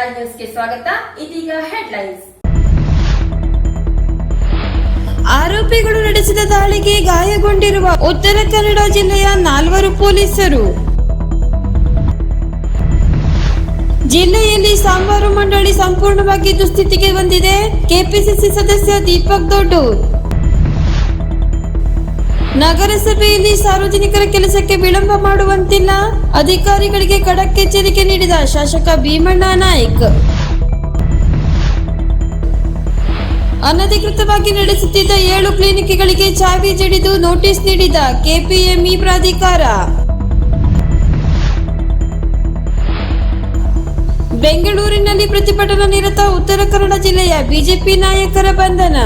ರಾಜ್ ನ್ಯೂಸ್ಗೆ ಸ್ವಾಗತ. ಇದೀಗ ಹೆಡ್ಲೈನ್ಸ್ ಆರೋಪಿಗಳು ನಡೆಸಿದ ದಾಳಿಗೆ ಗಾಯಗೊಂಡಿರುವ ಉತ್ತರ ಕನ್ನಡ ಜಿಲ್ಲೆಯ ನಾಲ್ವರು ಪೊಲೀಸರು. ಜಿಲ್ಲೆಯಲ್ಲಿ ಸಾಂಬಾರು ಮಂಡಳಿ ಸಂಪೂರ್ಣವಾಗಿ ದುಸ್ಥಿತಿಗೆ ಬಂದಿದೆ. ಕೆಪಿಸಿಸಿ ಸದಸ್ಯ ದೀಪಕ್ ದೊಡ್ಡೂರ್. ನಗರಸಭೆಯಲ್ಲಿ ಸಾರ್ವಜನಿಕರ ಕೆಲಸಕ್ಕೆ ವಿಳಂಬ ಮಾಡುವಂತಿಲ್ಲ. ಅಧಿಕಾರಿಗಳಿಗೆ ಖಡಕ್ ಎಚ್ಚರಿಕೆ ನೀಡಿದ ಶಾಸಕ ಭೀಮಣ್ಣ ನಾಯ್ಕ್. ಅನಧಿಕೃತವಾಗಿ ನಡೆಸುತ್ತಿದ್ದ ಏಳು ಕ್ಲಿನಿಕ್ಗಳಿಗೆ ಚಾವಿ ಜಡಿದು ನೋಟಿಸ್ ನೀಡಿದ ಕೆಪಿಎಂಇ ಪ್ರಾಧಿಕಾರ. ಬೆಂಗಳೂರಿನಲ್ಲಿ ಪ್ರತಿಭಟನಾ ನಿರತ ಉತ್ತರ ಕನ್ನಡ ಜಿಲ್ಲೆಯ ಬಿಜೆಪಿ ನಾಯಕರ ಬಂಧನ.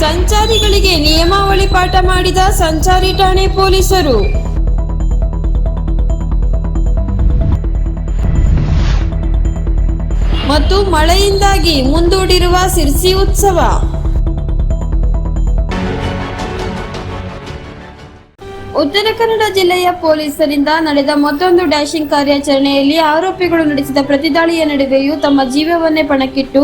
ಸಂಚಾರಿಗಳಿಗೆ ನಿಯಮಾವಳಿ ಪಾಠ ಮಾಡಿದ ಸಂಚಾರಿ ಠಾಣೆ ಪೊಲೀಸರು. ಮತ್ತು ಮಳೆಯಿಂದಾಗಿ ಮುಂದೂಡಿರುವ ಸಿರ್ಸಿ ಉತ್ಸವ. ಉತ್ತರ ಕನ್ನಡ ಜಿಲ್ಲೆಯ ಪೊಲೀಸರಿಂದ ನಡೆದ ಮತ್ತೊಂದು ಡ್ಯಾಶಿಂಗ್ ಕಾರ್ಯಾಚರಣೆಯಲ್ಲಿ ಆರೋಪಿಗಳು ನಡೆಸಿದ ಪ್ರತಿದಾಳಿಯ ನಡುವೆಯೂ ತಮ್ಮ ಜೀವವನ್ನೇ ಪಣಕ್ಕಿಟ್ಟು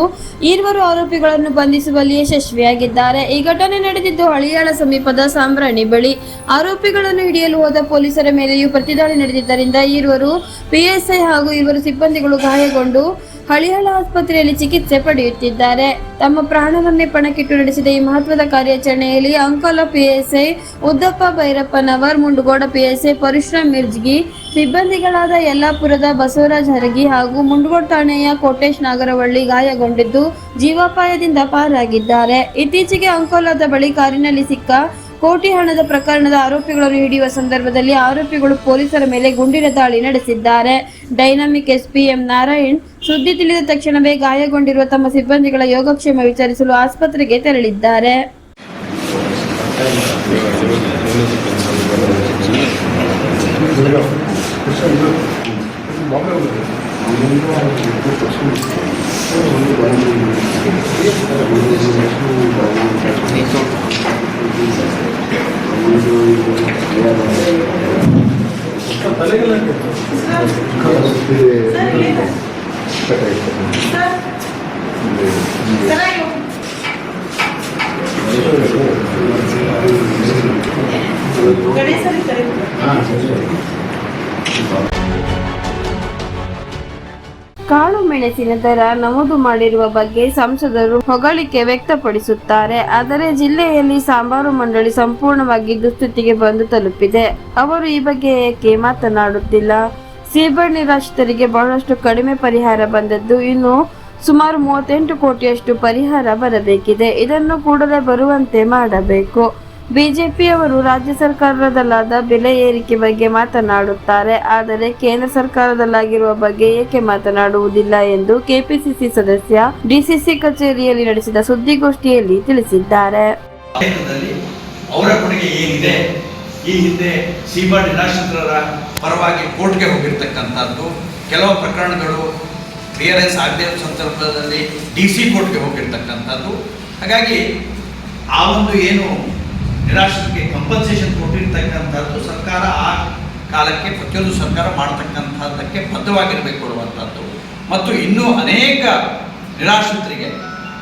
ಈರ್ವರು ಆರೋಪಿಗಳನ್ನು ಬಂಧಿಸುವಲ್ಲಿ ಯಶಸ್ವಿಯಾಗಿದ್ದಾರೆ. ಈ ಘಟನೆ ನಡೆದಿದ್ದು ಹಳಿಯಾಳ ಸಮೀಪದ ಸಾಂಬ್ರಾಣಿ ಬಳಿ. ಆರೋಪಿಗಳನ್ನು ಹಿಡಿಯಲು ಹೋದ ಪೊಲೀಸರ ಮೇಲೆಯೂ ಪ್ರತಿದಾಳಿ ನಡೆದಿದ್ದರಿಂದ ಈರ್ವರು ಪಿಎಸ್ಐ ಹಾಗೂ ಇವರು ಸಿಬ್ಬಂದಿಗಳು ಗಾಯಗೊಂಡು ಹಳಿಯಾಳ ಆಸ್ಪತ್ರೆಯಲ್ಲಿ ಚಿಕಿತ್ಸೆ ಪಡೆಯುತ್ತಿದ್ದಾರೆ. ತಮ್ಮ ಪ್ರಾಣವನ್ನೇ ಪಣಕ್ಕಿಟ್ಟು ನಡೆಸಿದ ಈ ಮಹತ್ವದ ಕಾರ್ಯಾಚರಣೆಯಲ್ಲಿ ಅಂಕೋಲ ಪಿಎಸ್ಐ ಉದ್ದಪ್ಪ ಭೈರಪ್ಪನವರ್, ಮುಂಡಗೋಡ ಪಿಎಸ್ಐ ಪರಶುರಾಮ್ ಮಿರ್ಜ್ಗಿ, ಸಿಬ್ಬಂದಿಗಳಾದ ಯಲ್ಲಾಪುರದ ಬಸವರಾಜ್ ಹರಗಿ ಹಾಗೂ ಮುಂಡಗೋಡ್ ಠಾಣೆಯ ಕೋಟೇಶ್ ನಾಗರವಳ್ಳಿ ಗಾಯಗೊಂಡಿದ್ದು ಜೀವಾಪಾಯದಿಂದ ಪಾರಾಗಿದ್ದಾರೆ. ಇತ್ತೀಚೆಗೆ ಅಂಕೋಲಾದ ಬಳಿ ಕಾರಿನಲ್ಲಿ ಸಿಕ್ಕ ಕೋಟಿ ಹಣದ ಪ್ರಕರಣದ ಆರೋಪಿಗಳನ್ನು ಹಿಡಿಯುವ ಸಂದರ್ಭದಲ್ಲಿ ಆರೋಪಿಗಳು ಪೊಲೀಸರ ಮೇಲೆ ಗುಂಡಿನ ದಾಳಿ ನಡೆಸಿದ್ದಾರೆ. ಡೈನಾಮಿಕ್ ಎಸ್ಪಿಎಂ ನಾರಾಯಣ್ ಸುದ್ದಿ ತಿಳಿದ ತಕ್ಷಣವೇ ಗಾಯಗೊಂಡಿರುವ ತಮ್ಮ ಸಿಬ್ಬಂದಿಗಳ ಯೋಗಕ್ಷೇಮ ವಿಚಾರಿಸಲು ಆಸ್ಪತ್ರೆಗೆ ತೆರಳಿದ್ದಾರೆ. ಕಾಳು ಮೆಣಸಿನ ದರ ನಮೂದು ಮಾಡಿರುವ ಬಗ್ಗೆ ಸಂಸದರು ಹೊಗಳಿಕೆ ವ್ಯಕ್ತಪಡಿಸುತ್ತಾರೆ. ಆದರೆ ಜಿಲ್ಲೆಯಲ್ಲಿ ಸಾಂಬಾರು ಮಂಡಳಿ ಸಂಪೂರ್ಣವಾಗಿ ದುಸ್ಥಿತಿಗೆ ಬಂದು ತಲುಪಿದೆ. ಅವರು ಈ ಬಗ್ಗೆ ಏಕೆ ಮಾತನಾಡುತ್ತಿಲ್ಲ? ಸೀಬರ್ ನಿರಾಶ್ರಿತರಿಗೆ ಬಹಳಷ್ಟು ಕಡಿಮೆ ಪರಿಹಾರ ಬಂದದ್ದು. ಇನ್ನು ಸುಮಾರು ಮೂವತ್ತೆಂಟು ಕೋಟಿಯಷ್ಟು ಪರಿಹಾರ ಬರಬೇಕಿದೆ. ಇದನ್ನು ಕೂಡಲೇ ಬರುವಂತೆ ಮಾಡಬೇಕು. ಬಿಜೆಪಿಯವರು ರಾಜ್ಯ ಸರ್ಕಾರದಲ್ಲಾದ ಬೆಲೆ ಏರಿಕೆ ಬಗ್ಗೆ ಮಾತನಾಡುತ್ತಾರೆ. ಆದರೆ ಕೇಂದ್ರ ಸರ್ಕಾರದಲ್ಲಾಗಿರುವ ಬಗ್ಗೆ ಏಕೆ ಮಾತನಾಡುವುದಿಲ್ಲ ಎಂದು ಕೆಪಿಸಿಸಿ ಸದಸ್ಯ ಡಿಸಿಸಿ ಕಚೇರಿಯಲ್ಲಿ ನಡೆಸಿದ ಸುದ್ದಿಗೋಷ್ಠಿಯಲ್ಲಿ ತಿಳಿಸಿದ್ದಾರೆ. ಅವರ ಕೊಡುಗೆ ಏನಿದೆ? ಈ ಹಿಂದೆ ನಿರಾಶ್ರಿತರ ಪರವಾಗಿ ಕೋರ್ಟ್ಗೆ ಹೋಗಿರ್ತಕ್ಕಂಥದ್ದು. ಕೆಲವು ಪ್ರಕರಣಗಳು ಕ್ಲಿಯರೆನ್ಸ್ ಆಗದೇ ಸಂದರ್ಭದಲ್ಲಿ ಡಿ ಸಿ ಕೋರ್ಟ್ಗೆ ಹೋಗಿರ್ತಕ್ಕಂಥದ್ದು. ಹಾಗಾಗಿ ಆ ಒಂದು ಏನು ನಿರಾಶ್ರಿತಕ್ಕೆ ಕಂಪನ್ಸೇಷನ್ ಕೊಟ್ಟಿರ್ತಕ್ಕಂಥದ್ದು ಸರ್ಕಾರ ಆ ಕಾಲಕ್ಕೆ ಪ್ರತಿಯೊಂದು ಸರ್ಕಾರ ಮಾಡತಕ್ಕಂಥದ್ದಕ್ಕೆ ಬದ್ಧವಾಗಿರಬೇಕು ಅನ್ನುವಂಥದ್ದು. ಮತ್ತು ಇನ್ನೂ ಅನೇಕ ನಿರಾಶ್ರಿತರಿಗೆ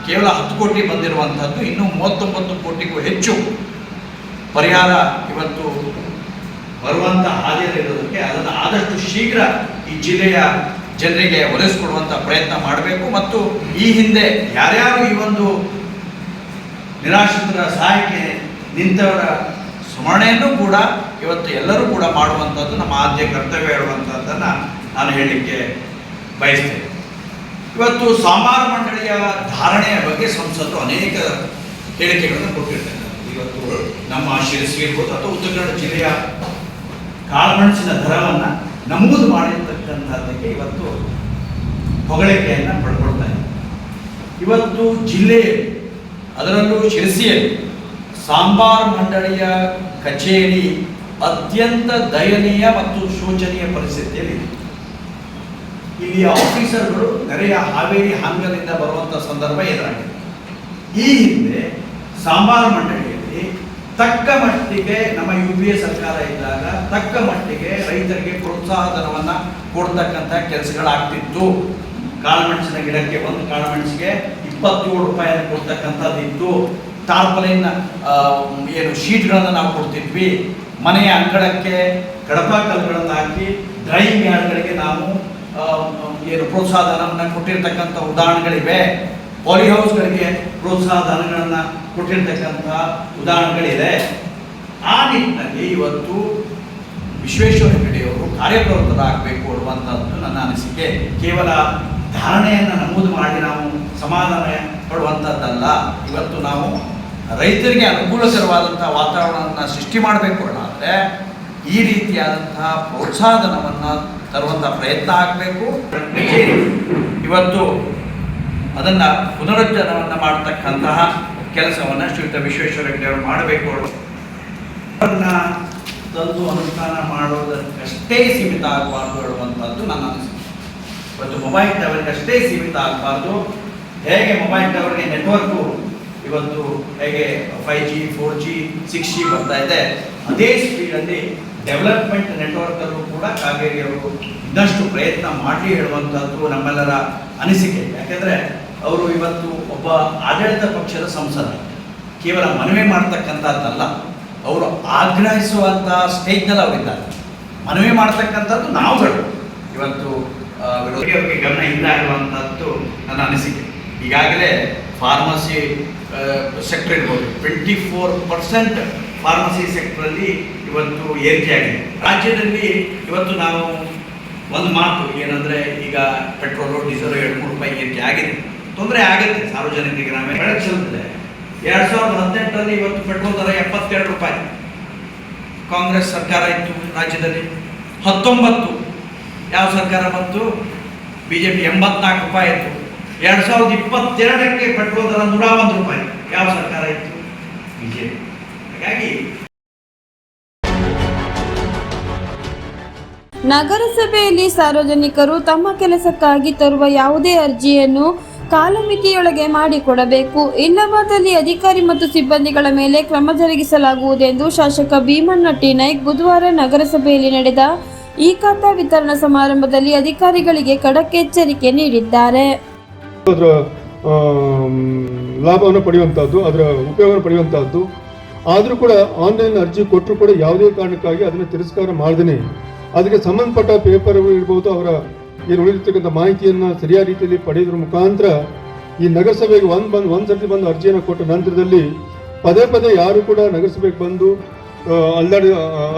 ಕೇವಲ ಹತ್ತು ಕೋಟಿ ಬಂದಿರುವಂಥದ್ದು. ಇನ್ನೂ ಮೂವತ್ತೊಂಬತ್ತು ಕೋಟಿಗೂ ಹೆಚ್ಚು ಪರಿಹಾರ ಇವತ್ತು ಬರುವಂಥ ಹಾದಿಯಲ್ಲಿರೋದಕ್ಕೆ ಅದನ್ನು ಆದಷ್ಟು ಶೀಘ್ರ ಈ ಜಿಲ್ಲೆಯ ಜನರಿಗೆ ಒಲಿಸ್ಕೊಡುವಂಥ ಪ್ರಯತ್ನ ಮಾಡಬೇಕು ಮತ್ತು ಈ ಹಿಂದೆ ಯಾರ್ಯಾರು ಈ ಒಂದು ನಿರಾಶ್ರಿತರ ಸಹಾಯಕ್ಕೆ ನಿಂತವರ ಸ್ಮರಣೆಯನ್ನು ಕೂಡ ಇವತ್ತು ಎಲ್ಲರೂ ಕೂಡ ಮಾಡುವಂಥದ್ದು ನಮ್ಮ ಆದ್ಯ ಕರ್ತವ್ಯ ಹೇಳುವಂಥದ್ದನ್ನು ನಾನು ಹೇಳಲಿಕ್ಕೆ ಬಯಸ್ತೇನೆ. ಇವತ್ತು ಸಾಂಬಾರ ಮಂಡಳಿಯ ಧಾರಣೆಯ ಬಗ್ಗೆ ಸಂಸತ್ತು ಅನೇಕ ಹೇಳಿಕೆಗಳನ್ನು ಕೊಟ್ಟಿರ್ತಾರೆ. ಇವತ್ತು ನಮ್ಮ ಶಿರಸಿ ಇರ್ಬೋದು ಅಥವಾ ಉತ್ತರ ಕನ್ನಡ ಜಿಲ್ಲೆಯ ಕಾಳುಮೆಣಸಿನ ದರವನ್ನು ನಮೂದು ಮಾಡಿರ್ತಕ್ಕಂಥದ್ದಕ್ಕೆ ಇವತ್ತು ಹೊಗಳಿಕೆಯನ್ನು ಪಡ್ಕೊಳ್ತಾ ಇದೆ ಇವತ್ತು ಜಿಲ್ಲೆಯಲ್ಲಿ, ಅದರಲ್ಲೂ ಶಿರಸಿಯಲ್ಲಿ ಸಾಂಬಾರ್ ಮಂಡಳಿಯ ಕಚೇರಿ ಅತ್ಯಂತ ದಯನೀಯ ಮತ್ತು ಶೋಚನೀಯ ಪರಿಸ್ಥಿತಿಯಲ್ಲಿದೆ ಇಲ್ಲಿಯ ಆಫೀಸರ್ಗಳು ನೆರೆಯ ಹಾವೇರಿ ಹಾಂಗಲಿಂದ ಬರುವಂಥ ಸಂದರ್ಭ ಎದುರಾಗಿದೆ. ಈ ಹಿಂದೆ ಸಾಂಬಾರು ಮಂಡಳಿಯಲ್ಲಿ ತಕ್ಕ ಮಟ್ಟಿಗೆ ನಮ್ಮ ಯು ಪಿ ಎ ಸರ್ಕಾರ ಇದ್ದಾಗ ತಕ್ಕ ಮಟ್ಟಿಗೆ ರೈತರಿಗೆ ಪ್ರೋತ್ಸಾಹ ಪ್ರೋತ್ಸಾಹಧನವನ್ನ ಕೊಡ್ತಕ್ಕಂತ ಕೆಲಸಗಳಾಗ್ತಿತ್ತು. ಕಾಳುಮೆಣಸಿನ ಗಿಡಕ್ಕೆ ಒಂದು ಕಾಳುಮೆಣಸಿಗೆ ಇಪ್ಪತ್ತೇಳು ರೂಪಾಯಿಯನ್ನು ಕೊಡ್ತಕ್ಕಂಥದ್ದಿತ್ತು. ಟಾರ್ಪಲಿನ್ ಏನು ಶೀಟ್ಗಳನ್ನು ನಾವು ಕೊಡ್ತಿದ್ವಿ. ಮನೆಯ ಅಂಗಳಕ್ಕೆ ಕಡಪ ಕಲ್ಲುಗಳನ್ನು ಹಾಕಿ ಡ್ರೈವಿಂಗ್ ಯಾರ್ಡ್ಗಳಿಗೆ ನಾವು ಏನು ಏನು ಪ್ರೋತ್ಸಾಹಧನವನ್ನು ಕೊಟ್ಟಿರ್ತಕ್ಕಂಥ ಉದಾಹರಣೆಗಳಿವೆ. ಪಾಲಿ ಹೌಸ್ಗಳಿಗೆ ಪ್ರೋತ್ಸಾಹ ಧನಗಳನ್ನು ಕೊಟ್ಟಿರ್ತಕ್ಕಂಥ ಉದಾಹರಣೆಗಳಿದೆ. ಆ ನಿಟ್ಟಿನಲ್ಲಿ ಇವತ್ತು ವಿಶ್ವೇಶ್ವರ ಹೆಗಡೆಯವರು ಕಾರ್ಯಪ್ರವೃತ್ತರಾಗಬೇಕು ಅನ್ನುವಂಥದ್ದು ನನ್ನ ಅನಿಸಿಕೆ. ಕೇವಲ ಧಾರಣೆಯನ್ನು ನಮೂದು ಮಾಡಿ ನಾವು ಸಮಾಧಾನ ಪಡುವಂಥದ್ದಲ್ಲ. ಇವತ್ತು ನಾವು ರೈತರಿಗೆ ಅನುಕೂಲಕರವಾದಂಥ ವಾತಾವರಣವನ್ನು ಸೃಷ್ಟಿ ಮಾಡಬೇಕು ಅಲ್ಲಾದರೆ ಈ ರೀತಿಯಾದಂತಹ ಪ್ರೋತ್ಸಾಹಧನವನ್ನು ತರುವಂಥ ಪ್ರಯತ್ನ ಆಗಬೇಕು. ಇವತ್ತು ಅದನ್ನು ಪುನರುಜ್ಜನವನ್ನು ಮಾಡತಕ್ಕಂತಹ ಕೆಲಸವನ್ನು ಶ್ರೀಯುತ ವಿಶ್ವೇಶ್ವರ ಹೆಗಡೆ ಅವರು ಮಾಡಬೇಕು ತಂದು ಅನುಷ್ಠಾನ ಮಾಡೋದಕ್ಕಷ್ಟೇ ಸೀಮಿತ ಆಗಬಾರ್ದು ಹೇಳುವಂಥದ್ದು ನನ್ನ ಅನಿಸಿಕೆ. ಇವತ್ತು ಮೊಬೈಲ್ ಟವರ್ಗೆ ಅಷ್ಟೇ ಸೀಮಿತ ಆಗಬಾರ್ದು. ಹೇಗೆ ಮೊಬೈಲ್ ಟವರ್ಗೆ ನೆಟ್ವರ್ಕು ಇವತ್ತು ಹೇಗೆ five G four G six G ಬರ್ತಾ ಇದೆ, ಅದೇ ಸ್ಪೀಡಲ್ಲಿ ಡೆವಲಪ್ಮೆಂಟ್ ನೆಟ್ವರ್ಕಲ್ಲೂ ಕೂಡ ಕಾವೇರಿಯವರು ಇನ್ನಷ್ಟು ಪ್ರಯತ್ನ ಮಾಡಿ ಹೇಳುವಂಥದ್ದು ನಮ್ಮೆಲ್ಲರ ಅನಿಸಿಕೆ. ಯಾಕೆಂದರೆ ಅವರು ಇವತ್ತು ಒಬ್ಬ ಆಡಳಿತ ಪಕ್ಷದ ಸಂಸದ. ಕೇವಲ ಮನವಿ ಮಾಡ್ತಕ್ಕಂಥದ್ದಲ್ಲ, ಅವರು ಆಗ್ರಹಿಸುವಂಥ ಸ್ಟೇಜ್ನಲ್ಲಿ ಅವರಿದ್ದಾರೆ ಮನವಿ ಮಾಡ್ತಕ್ಕಂಥದ್ದು ನಾವುಗಳು. ಇವತ್ತು ವಿರೋಧಿಯವರಿಗೆ ಗಮನ ಇಲ್ಲ ಇರುವಂಥದ್ದು ನನ್ನ ಅನಿಸಿಕೆ. ಈಗಾಗಲೇ ಫಾರ್ಮಸಿ ಸೆಕ್ಟರ್ ಇರ್ಬೋದು ಟ್ವೆಂಟಿ ಫೋರ್ ಪರ್ಸೆಂಟ್ ಫಾರ್ಮಸಿ ಸೆಕ್ಟ್ರಲ್ಲಿ ಇವತ್ತು ಏರಿಕೆಯಾಗಿದೆ. ರಾಜ್ಯದಲ್ಲಿ ಇವತ್ತು ನಾವು ಒಂದು ಮಾತು ಏನಂದರೆ ಈಗ ಪೆಟ್ರೋಲು ಡೀಸೆಲು ಎರಡು, ಮೂರು ರೂಪಾಯಿ ಏರಿಕೆ ಆಗಿದೆ. ತೊಂದರೆ ಆಗುತ್ತೆ ಸಾರ್ವಜನಿಕರಿಗೆ. ನಾವೇ ಎರಡು ಸಾವಿರದ ಹದಿನೆಂಟರಲ್ಲಿ ಇವತ್ತು ಪೆಟ್ರೋಲ್ ದರ ಎಪ್ಪತ್ತೆರಡು ರೂಪಾಯಿ. ಕಾಂಗ್ರೆಸ್ ಸರ್ಕಾರ ಇತ್ತು ರಾಜ್ಯದಲ್ಲಿ ಹತ್ತೊಂಬತ್ತು. ಯಾವ ಸರ್ಕಾರ ಬಂತು? ಬಿ ಜೆ ಪಿ ಎಂಬತ್ನಾಲ್ಕು ರೂಪಾಯಿ ಇತ್ತು. ಎರಡು ಸಾವಿರದ ಇಪ್ಪತ್ತೆರಡಕ್ಕೆ ಪೆಟ್ರೋಲ್ ದರ ನೂರ ಒಂದು ರೂಪಾಯಿ. ಯಾವ ಸರ್ಕಾರ ಇತ್ತು? ಬಿ ಜೆ ಪಿ ಹಾಗಾಗಿ ನಗರಸಭೆಯಲ್ಲಿ ಸಾರ್ವಜನಿಕರು ತಮ್ಮ ಕೆಲಸಕ್ಕಾಗಿ ತರುವ ಯಾವುದೇ ಅರ್ಜಿಯನ್ನು ಕಾಲಮಿತಿಯೊಳಗೆ ಮಾಡಿಕೊಡಬೇಕು. ಇಲ್ಲವಾದಲ್ಲಿ ಅಧಿಕಾರಿ ಮತ್ತು ಸಿಬ್ಬಂದಿಗಳ ಮೇಲೆ ಕ್ರಮ ಜರುಗಿಸಲಾಗುವುದೆಂದು ಶಾಸಕ ಭೀಮಣ್ಣ ಟಿ ನಾಯ್ಕ್ ಬುಧವಾರ ನಗರಸಭೆಯಲ್ಲಿ ನಡೆದ ಈ ಖಾತಾ ವಿತರಣಾ ಸಮಾರಂಭದಲ್ಲಿ ಅಧಿಕಾರಿಗಳಿಗೆ ಖಡಕ್ ಎಚ್ಚರಿಕೆ ನೀಡಿದ್ದಾರೆ. ಅದರ ಲಾಭವನ್ನು ಪಡೆಯುವಂಥದ್ದು ಅದರ ಉಪಯೋಗವನ್ನು ಪಡೆಯುವಂಥದ್ದು ಆದರೂ ಕೂಡ ಆನ್ಲೈನ್ ಅರ್ಜಿ ಕೊಟ್ಟರು ಕೂಡ ಯಾವುದೇ ಕಾರಣಕ್ಕಾಗಿ ಅದನ್ನು ತಿರಸ್ಕಾರ ಮಾಡದೇ ಅದಕ್ಕೆ ಸಂಬಂಧಪಟ್ಟ ಪೇಪರ್ ಇರ್ಬೋದು, ಅವರ ಏನು ಉಳಿದಿರ್ತಕ್ಕಂಥ ಮಾಹಿತಿಯನ್ನು ಸರಿಯಾದ ರೀತಿಯಲ್ಲಿ ಪಡೆಯೋದ್ರ ಮುಖಾಂತರ ಈ ನಗರಸಭೆಗೆ ಒಂದು ಬಂದು, ಒಂದು ಸರ್ತಿ ಬಂದು ಅರ್ಜಿಯನ್ನು ಕೊಟ್ಟ ನಂತರದಲ್ಲಿ ಪದೇ ಪದೇ ಯಾರು ಕೂಡ ನಗರಸಭೆಗೆ ಬಂದು ಅಲ್ಲಾಡ,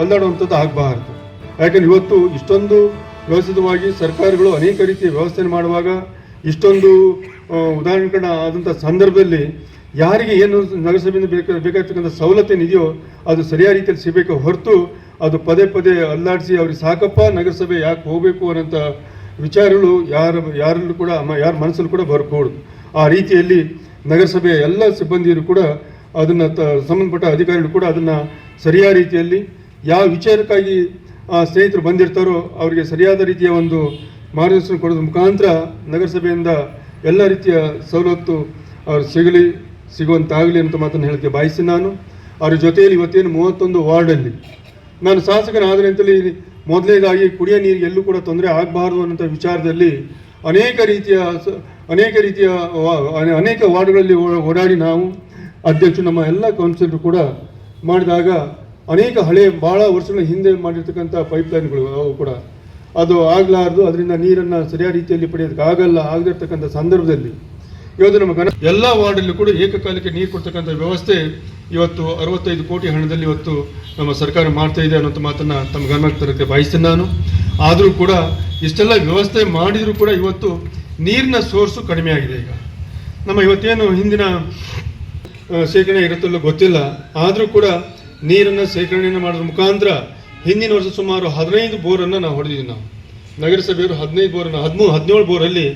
ಅಲ್ಲಾಡುವಂಥದ್ದು ಆಗಬಾರ್ದು. ಯಾಕಂದ್ರೆ ಇವತ್ತು ಇಷ್ಟೊಂದು ವ್ಯವಸ್ಥಿತವಾಗಿ ಸರ್ಕಾರಗಳು ಅನೇಕ ರೀತಿಯ ವ್ಯವಸ್ಥೆಯನ್ನು ಮಾಡುವಾಗ ಇಷ್ಟೊಂದು ಉದಾಹರಣೆ ಆದಂಥ ಸಂದರ್ಭದಲ್ಲಿ ಯಾರಿಗೆ ಏನು ನಗರಸಭೆಯಿಂದ ಬೇಕಾ, ಬೇಕಾಗ್ತಕ್ಕಂಥ ಸವಲತ್ತೇನಿದೆಯೋ ಅದು ಸರಿಯಾದ ರೀತಿಯಲ್ಲಿ ಸಿಗಬೇಕು ಹೊರತು ಅದು ಪದೇ ಪದೇ ಅಲ್ಲಾಡಿಸಿ ಅವ್ರಿಗೆ ಸಾಕಪ್ಪ ನಗರಸಭೆ ಯಾಕೆ ಹೋಗಬೇಕು ಅನ್ನೋಂಥ ವಿಚಾರಗಳು ಯಾರ, ಯಾರಲ್ಲೂ ಕೂಡ ಯಾರ ಮನಸ್ಸಲ್ಲೂ ಕೂಡ ಬರಕೂಡದು. ಆ ರೀತಿಯಲ್ಲಿ ನಗರಸಭೆಯ ಎಲ್ಲ ಸಿಬ್ಬಂದಿಯರು ಕೂಡ ಅದನ್ನು ತ, ಸಂಬಂಧಪಟ್ಟ ಅಧಿಕಾರಿಗಳು ಕೂಡ ಅದನ್ನು ಸರಿಯಾದ ರೀತಿಯಲ್ಲಿ ಯಾವ ವಿಚಾರಕ್ಕಾಗಿ ಆ ಸ್ನೇಹಿತರು ಬಂದಿರ್ತಾರೋ ಅವರಿಗೆ ಸರಿಯಾದ ರೀತಿಯ ಒಂದು ಮಾರ್ಗದರ್ಶನ ಕೊಡೋದ್ರ ಮುಖಾಂತರ ನಗರಸಭೆಯಿಂದ ಎಲ್ಲ ರೀತಿಯ ಸವಲತ್ತು ಅವ್ರು ಸಿಗಲಿ, ಸಿಗುವಂತಾಗಲಿ ಅಂತ ಮಾತನ್ನು ಹೇಳಕ್ಕೆ ಬಯಸಿ ನಾನು. ಅವ್ರ ಜೊತೆಯಲ್ಲಿ ಇವತ್ತೇನು ಮೂವತ್ತೊಂದು ವಾರ್ಡಲ್ಲಿ. ನಾನು ಶಾಸಕನಾದರೆ ಅಂತಲೇ ಮೊದಲನೇದಾಗಿ ಕುಡಿಯೋ ನೀರಿಗೆ ಎಲ್ಲೂ ಕೂಡ ತೊಂದರೆ ಆಗಬಾರ್ದು ಅನ್ನೋಂಥ ವಿಚಾರದಲ್ಲಿ ಅನೇಕ ರೀತಿಯ ಅನೇಕ ರೀತಿಯ ಅನೇಕ ವಾರ್ಡ್ಗಳಲ್ಲಿ ಓಡಾಡಿ ನಾವು ಅಧ್ಯಕ್ಷರು, ನಮ್ಮ ಎಲ್ಲ ಕೌನ್ಸಿಲರು ಕೂಡ ಮಾಡಿದಾಗ ಅನೇಕ ಹಳೆ ಭಾಳ ವರ್ಷಗಳ ಹಿಂದೆ ಮಾಡಿರ್ತಕ್ಕಂಥ ಪೈಪ್ಲೈನ್ಗಳು ಅವು ಕೂಡ. ಅದು ಆಗಲಾರ್ದು, ಅದರಿಂದ ನೀರನ್ನು ಸರಿಯಾದ ರೀತಿಯಲ್ಲಿ ಪಡೆಯೋದಕ್ಕೆ ಆಗಲ್ಲ ಆಗದಿರ್ತಕ್ಕಂಥ ಸಂದರ್ಭದಲ್ಲಿ. ಇವತ್ತು ನಮ್ಮ ಗಣ ಎಲ್ಲ ವಾರ್ಡಲ್ಲೂ ಕೂಡ ಏಕಕಾಲಕ್ಕೆ ನೀರು ಕೊಡ್ತಕ್ಕಂಥ ವ್ಯವಸ್ಥೆ ಇವತ್ತು ಅರವತ್ತೈದು ಕೋಟಿ ಹಣದಲ್ಲಿ ಇವತ್ತು ನಮ್ಮ ಸರ್ಕಾರ ಮಾಡ್ತಾ ಇದೆ ಅನ್ನೋಂಥ ಮಾತನ್ನು ತಮ್ಮ ಗಮನಕ್ಕೆ ತರಕ್ಕೆ ಬಯಸ್ತೀನಿ ನಾನು. ಆದರೂ ಕೂಡ ಇಷ್ಟೆಲ್ಲ ವ್ಯವಸ್ಥೆ ಮಾಡಿದರೂ ಕೂಡ ಇವತ್ತು ನೀರಿನ ಸೋರ್ಸು ಕಡಿಮೆ ಆಗಿದೆ ಈಗ. ನಮ್ಮ ಇವತ್ತೇನು ಹಿಂದಿನ ಶೇಖರಣೆ ಇರುತ್ತಲ್ಲೋ ಗೊತ್ತಿಲ್ಲ. ಆದರೂ ಕೂಡ ನೀರನ್ನು ಶೇಖರಣೆಯನ್ನು ಮಾಡೋದ್ರ ಮುಖಾಂತರ ಹಿಂದಿನ ವರ್ಷ ಸುಮಾರು ಹದಿನೈದು ಬೋರನ್ನು ನಾವು ಹೊಡೆದಿದ್ದೀವಿ ನಾವು. ನಗರಸಭೆಯವರು ಹದಿನೈದು ಬೋರನ್ನು ಹದಿಮೂರು ಹದಿನೇಳು ಬೋರಲ್ಲಿ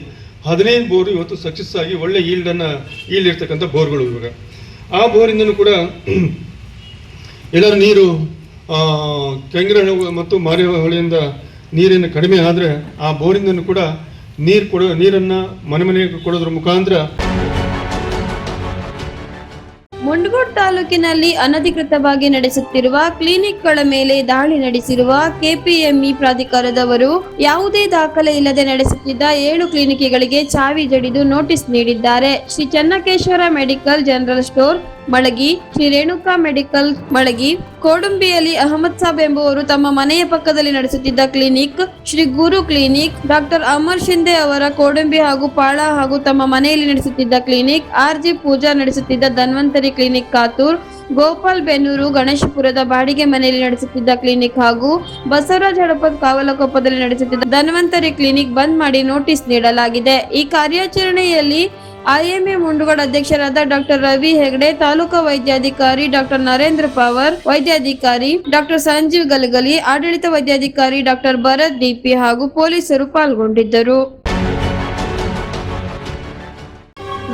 ಹದಿನೈದು ಬೋರ್ ಇವತ್ತು ಸಕ್ಸಸ್ ಆಗಿ ಒಳ್ಳೆ ಈಲ್ಡನ್ನು ಈಲ್ಡ್ ಇರ್ತಕ್ಕಂಥ ಬೋರ್ಗಳು ಇವಾಗ. ಆ ಬೋರಿಂದನೂ ಕೂಡ ಎಲ್ಲರ ನೀರು ಮತ್ತು ಮತ್ತು ಮಾರಿಹೊಳೆಯಿಂದ ನೀರಿನ ಕಡಿಮೆ ಆದರೆ ಆ ಬೋರಿಂದನೂ ಕೂಡ ನೀರು ಕೊಡೋ ನೀರನ್ನು ಮನೆ ಮನೆಗೆ ಕೊಡೋದ್ರ ಮುಖಾಂತರ ಮುಂಡಗೋಡ್ ತಾಲೂಕಿನಲ್ಲಿ ಅನಧಿಕೃತವಾಗಿ ನಡೆಸುತ್ತಿರುವ ಕ್ಲಿನಿಕ್ಗಳ ಮೇಲೆ ದಾಳಿ ನಡೆಸಿರುವ ಕೆಪಿಎಂಇ ಪ್ರಾಧಿಕಾರದವರು ಯಾವುದೇ ದಾಖಲೆ ಇಲ್ಲದೆ ನಡೆಸುತ್ತಿದ್ದ ಏಳು ಕ್ಲಿನಿಕ್ಗಳಿಗೆ ಚಾವಿ ಜಡಿದು ನೋಟಿಸ್ ನೀಡಿದ್ದಾರೆ. Shri Channakeshwara medical general store Malagi, Shri Renuka medical Malagi, ಕೋಡುಂಬಿಯಲ್ಲಿ Ahmed Sab ಎಂಬುವರು ತಮ್ಮ ಮನೆಯ ಪಕ್ಕದಲ್ಲಿ ನಡೆಸುತ್ತಿದ್ದ clinic, Shri Guru clinic, doctor Amar Shinde ಅವರ ಕೋಡುಂಬಿ ಹಾಗೂ ಪಾಳ ಹಾಗೂ ತಮ್ಮ ಮನೆಯಲ್ಲಿ ನಡೆಸುತ್ತಿದ್ದ ಕ್ಲಿನಿಕ್ ಆರ್ ಜಿ ಪೂಜಾ ನಡೆಸುತ್ತಿದ್ದ ಧನ್ವಂತರಿ ಕ್ಲಿನಿಕ್ ಕಾತೂರ್, ಗೋಪಾಲ್ ಬೆನ್ನೂರು ಗಣೇಶಪುರದ ಬಾಡಿಗೆ ಮನೆಯಲ್ಲಿ ನಡೆಸುತ್ತಿದ್ದ ಕ್ಲಿನಿಕ್ ಹಾಗೂ ಬಸವರಾಜ್ ಹಡಪದ್ ಕಾವಲಕೊಪ್ಪದಲ್ಲಿ ನಡೆಸುತ್ತಿದ್ದ ಧನ್ವಂತರಿ ಕ್ಲಿನಿಕ್ ಬಂದ್ ಮಾಡಿ ನೋಟಿಸ್ ನೀಡಲಾಗಿದೆ. ಈ ಕಾರ್ಯಾಚರಣೆಯಲ್ಲಿ ಐಎಂಎ ಮುಂಡುಗಡ ಅಧ್ಯಕ್ಷರಾದ ಡಾಕ್ಟರ್ ರವಿ ಹೆಗಡೆ, ತಾಲೂಕಾ ವೈದ್ಯಾಧಿಕಾರಿ ಡಾಕ್ಟರ್ ನರೇಂದ್ರ ಪವರ್, ವೈದ್ಯಾಧಿಕಾರಿ ಡಾಕ್ಟರ್ ಸಂಜೀವ್ ಗಲಗಲಿ, ಆಡಳಿತ ವೈದ್ಯಾಧಿಕಾರಿ ಡಾಕ್ಟರ್ ಭರತ್ ಡಿಪಿ ಹಾಗೂ ಪೊಲೀಸರು ಪಾಲ್ಗೊಂಡಿದ್ದರು.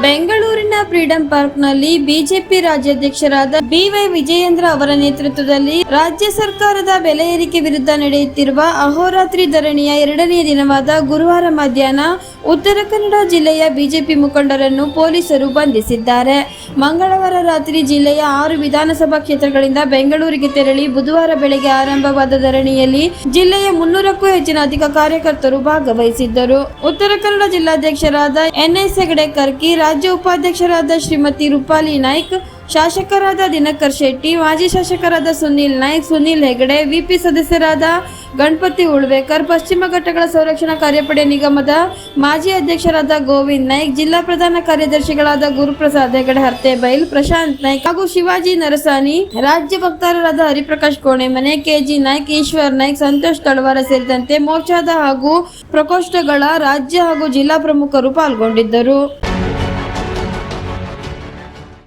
ಬೆಂಗಳೂರಿನ ಫ್ರೀಡಂ ಪಾರ್ಕ್ನಲ್ಲಿ ಬಿಜೆಪಿ ರಾಜ್ಯಾಧ್ಯಕ್ಷರಾದ ಬಿವೈ ವಿಜಯೇಂದ್ರ ಅವರ ನೇತೃತ್ವದಲ್ಲಿ ರಾಜ್ಯ ಸರ್ಕಾರದ ಬೆಲೆ ಏರಿಕೆ ವಿರುದ್ಧ ನಡೆಯುತ್ತಿರುವ ಅಹೋರಾತ್ರಿ ಧರಣಿಯ ಎರಡನೇ ದಿನವಾದ ಗುರುವಾರ ಮಧ್ಯಾಹ್ನ ಉತ್ತರ ಕನ್ನಡ ಜಿಲ್ಲೆಯ ಬಿಜೆಪಿ ಮುಖಂಡರನ್ನು ಪೊಲೀಸರು ಬಂಧಿಸಿದ್ದಾರೆ. ಮಂಗಳವಾರ ರಾತ್ರಿ ಜಿಲ್ಲೆಯ ಆರು ವಿಧಾನಸಭಾ ಕ್ಷೇತ್ರಗಳಿಂದ ಬೆಂಗಳೂರಿಗೆ ತೆರಳಿ ಬುಧವಾರ ಬೆಳಗ್ಗೆ ಆರಂಭವಾದ ಧರಣಿಯಲ್ಲಿ ಜಿಲ್ಲೆಯ ಮುನ್ನೂರಕ್ಕೂ ಹೆಚ್ಚಿನ ಅಧಿಕ ಕಾರ್ಯಕರ್ತರು ಭಾಗವಹಿಸಿದ್ದರು. ಉತ್ತರ ಕನ್ನಡ ಜಿಲ್ಲಾಧ್ಯಕ್ಷರಾದ ಎನ್ಎಸ್ ಹೆಗಡೆ, ಕರ್ಕಿ, ರಾಜ್ಯ ಉಪಾಧ್ಯಕ್ಷರಾದ ಶ್ರೀಮತಿ ರೂಪಾಲಿ ನಾಯ್ಕ್ ಶಾಸಕರಾದ ದಿನಕರ್ ಶೆಟ್ಟಿ, ಮಾಜಿ ಶಾಸಕರಾದ ಸುನೀಲ್ ನಾಯ್ಕ್, ಸುನೀಲ್ ಹೆಗಡೆ, ವಿಪಿ ಸದಸ್ಯರಾದ ಗಣಪತಿ ಉಳ್ವೇಕರ್, ಪಶ್ಚಿಮ ಘಟ್ಟಗಳ ಸಂರಕ್ಷಣಾ ಕಾರ್ಯಪಡೆ ನಿಗಮದ ಮಾಜಿ ಅಧ್ಯಕ್ಷರಾದ ಗೋವಿಂದ್ ನಾಯ್ಕ್, ಜಿಲ್ಲಾ ಪ್ರಧಾನ ಕಾರ್ಯದರ್ಶಿಗಳಾದ ಗುರುಪ್ರಸಾದ್ ಹೆಗಡೆ ಹರ್ತೆಬೈಲ್ ಪ್ರಶಾಂತ್ ನಾಯ್ಕ್ ಹಾಗೂ ಶಿವಾಜಿ ನರಸಾನಿ ರಾಜ್ಯ ವಕ್ತಾರರಾದ ಹರಿಪ್ರಕಾಶ್ ಕೋಣೆಮನೆ, ಕೆಜಿ ನಾಯ್ಕ್, ಈಶ್ವರ್ ನಾಯ್ಕ್, ಸಂತೋಷ್ ತಳವಾರ ಸೇರಿದಂತೆ ಮೋರ್ಚಾದ ಹಾಗೂ ಪ್ರಕೋಷ್ಠಗಳ ರಾಜ್ಯ ಹಾಗೂ ಜಿಲ್ಲಾ ಪ್ರಮುಖರು ಪಾಲ್ಗೊಂಡಿದ್ದರು.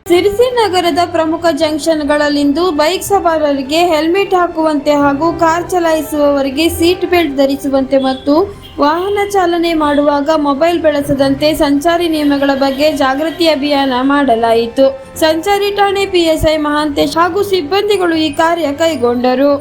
ಸಿರಿಸಿ ನಗರದ ಪ್ರಮುಖ ಜಂಕ್ಷನ್ಗಳಲ್ಲಿಂದು ಬೈಕ್ ಸವಾರರಿಗೆ ಹೆಲ್ಮೆಟ್ ಹಾಕುವಂತೆ ಹಾಗೂ ಕಾರ್ ಚಲಾಯಿಸುವವರಿಗೆ ಸೀಟ್ ಬೆಲ್ಟ್ ಧರಿಸುವಂತೆ ಮತ್ತು ವಾಹನ ಚಾಲನೆ ಮಾಡುವಾಗ ಮೊಬೈಲ್ ಬಳಸದಂತೆ ಸಂಚಾರಿ ನಿಯಮಗಳ ಬಗ್ಗೆ ಜಾಗೃತಿ ಅಭಿಯಾನ ಮಾಡಲಾಯಿತು. ಸಂಚಾರಿ ಠಾಣೆ ಪಿಎಸ್ಐ ಮಹಾಂತೇಶ್ ಹಾಗೂ ಸಿಬ್ಬಂದಿಗಳು ಈ ಕಾರ್ಯ ಕೈಗೊಂಡರು.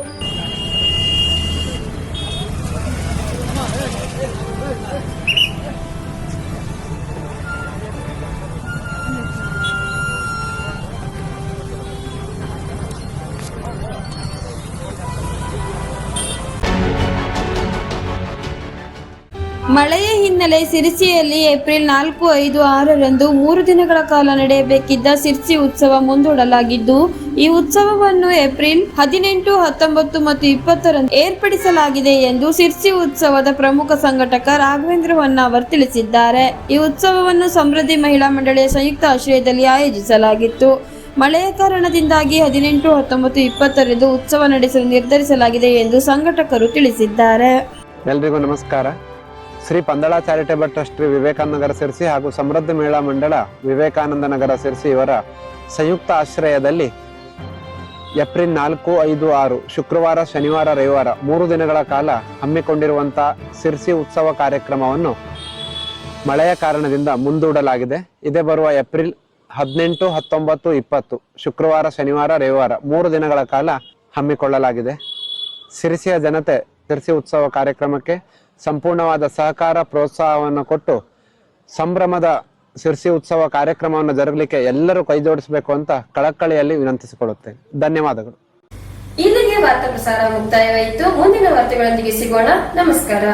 ಮಳೆಯ ಹಿನ್ನೆಲೆ ಸಿರಿಸಿಯಲ್ಲಿ ಏಪ್ರಿಲ್ ನಾಲ್ಕು, ಐದು, ಆರರಂದು ಮೂರು ದಿನಗಳ ಕಾಲ ನಡೆಯಬೇಕಿದ್ದ ಸಿರ್ಸಿ ಉತ್ಸವ ಮುಂದೂಡಲಾಗಿದ್ದು, ಈ ಉತ್ಸವವನ್ನು ಏಪ್ರಿಲ್ ಹದಿನೆಂಟು, ಹತ್ತೊಂಬತ್ತು ಮತ್ತು ಇಪ್ಪತ್ತರಂದು ಏರ್ಪಡಿಸಲಾಗಿದೆ ಎಂದು ಸಿರ್ಸಿ ಉತ್ಸವದ ಪ್ರಮುಖ ಸಂಘಟಕ ರಾಘವೇಂದ್ರ ಹೊನ್ನಾವರ್ ತಿಳಿಸಿದ್ದಾರೆ. ಈ ಉತ್ಸವವನ್ನು ಸಮೃದ್ಧಿ ಮಹಿಳಾ ಮಂಡಳಿಯ ಸಂಯುಕ್ತ ಆಶ್ರಯದಲ್ಲಿ ಆಯೋಜಿಸಲಾಗಿತ್ತು. ಮಳೆಯ ಕಾರಣದಿಂದಾಗಿ ಹದಿನೆಂಟು, ಹತ್ತೊಂಬತ್ತು, ಇಪ್ಪತ್ತರಂದು ಉತ್ಸವ ನಡೆಸಲು ನಿರ್ಧರಿಸಲಾಗಿದೆ ಎಂದು ಸಂಘಟಕರು ತಿಳಿಸಿದ್ದಾರೆ. ಎಲ್ರಿಗೂ ನಮಸ್ಕಾರ. ಶ್ರೀ ಪಂದಳ ಚಾರಿಟೇಬಲ್ ಟ್ರಸ್ಟ್ ಶ್ರೀ ವಿವೇಕಾನಂದ ನಗರ ಸೇರಿಸಿ ಹಾಗೂ ಸಮೃದ್ಧ ಮೇಳ ಮಂಡಳ ವಿವೇಕಾನಂದ ನಗರ ಸೇರಿಸಿ ಇವರ ಸಂಯುಕ್ತ ಆಶ್ರಯದಲ್ಲಿ ಏಪ್ರಿಲ್ ನಾಲ್ಕು, ಐದು, ಆರು, ಶುಕ್ರವಾರ, ಶನಿವಾರ, ರವಿವಾರ ಮೂರು ದಿನಗಳ ಕಾಲ ಹಮ್ಮಿಕೊಂಡಿರುವಂಥ ಸಿರ್ಸಿ ಉತ್ಸವ ಕಾರ್ಯಕ್ರಮವನ್ನು ಮಳೆಯ ಕಾರಣದಿಂದ ಮುಂದೂಡಲಾಗಿದೆ. ಇದೇ ಬರುವ ಏಪ್ರಿಲ್ ಹದಿನೆಂಟು, ಹತ್ತೊಂಬತ್ತು, ಇಪ್ಪತ್ತು, ಶುಕ್ರವಾರ, ಶನಿವಾರ, ರವಿವಾರ ಮೂರು ದಿನಗಳ ಕಾಲ ಹಮ್ಮಿಕೊಳ್ಳಲಾಗಿದೆ. ಸಿರಿಸಿಯ ಜನತೆ ಸಿರಿಸಿ ಉತ್ಸವ ಕಾರ್ಯಕ್ರಮಕ್ಕೆ ಸಂಪೂರ್ಣವಾದ ಸಹಕಾರ, ಪ್ರೋತ್ಸಾಹವನ್ನು ಕೊಟ್ಟು ಸಂಭ್ರಮದ ಸಿರ್ಸಿ ಉತ್ಸವ ಕಾರ್ಯಕ್ರಮವನ್ನು ಜರುಗಲಿಕ್ಕೆ ಎಲ್ಲರೂ ಕೈ ಜೋಡಿಸಬೇಕು ಅಂತ ಕಳಕಳಿಯಲ್ಲಿ ವಿನಂತಿಸಿಕೊಳ್ಳುತ್ತೇನೆ. ಧನ್ಯವಾದಗಳು. ಇಲ್ಲಿಗೆ ವಾರ್ತಾ ಪ್ರಸಾರ ಮುಕ್ತಾಯವಾಯಿತು. ಮುಂದಿನ ವಾರ್ತೆಗಳೊಂದಿಗೆ ಸಿಗೋಣ. ನಮಸ್ಕಾರ.